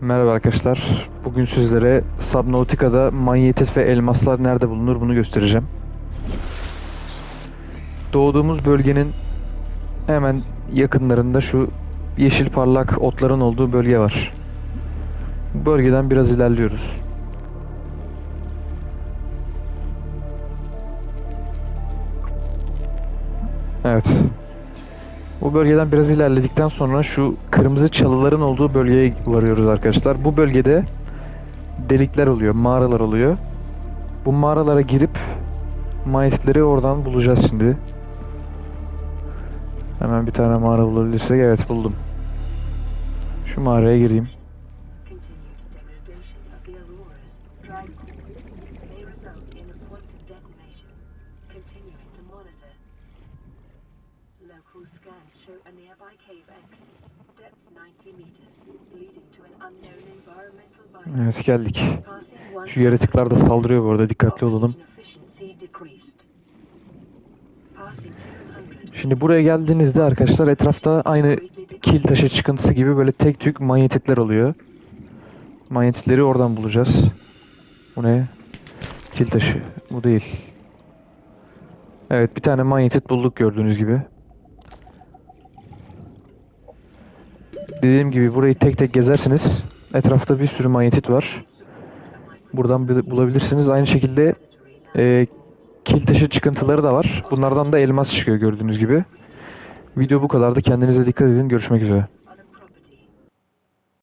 Merhaba arkadaşlar. Bugün sizlere Subnautica'da manyetit ve elmaslar nerede bulunur bunu göstereceğim. Doğduğumuz bölgenin hemen yakınlarında şu yeşil parlak otların olduğu bölge var. Bu bölgeden biraz ilerliyoruz. Evet. Bu bölgeden biraz ilerledikten sonra şu kırmızı çalıların olduğu bölgeye varıyoruz arkadaşlar. Bu bölgede delikler oluyor, mağaralar oluyor. Bu mağaralara girip mayitleri oradan bulacağız şimdi. Hemen bir tane mağara bulabilirsek evet buldum. Şu mağaraya gireyim. May to monitor. Local scans show a nearby cave entrance, depth 90 meters, leading to an unknown environmental biome. Evet geldik. Şu yaratıklar da saldırıyor bu arada dikkatli olalım. oxygen efficiency decreased. Passing 200 Şimdi buraya geldiğinizde arkadaşlar etrafta aynı kil taşı çıkıntısı gibi böyle tek tük manyetitler oluyor. Manyetitleri oradan bulacağız. Bu ne? Kil taşı. Bu değil. Evet bir tane manyetit bulduk gördüğünüz gibi. Dediğim gibi burayı tek tek gezersiniz. Etrafta bir sürü manyetit var. Buradan bul- bulabilirsiniz. Aynı şekilde e, kil taşı çıkıntıları da var. Bunlardan da elmas çıkıyor gördüğünüz gibi. Video bu kadardı. Kendinize dikkat edin. Görüşmek üzere.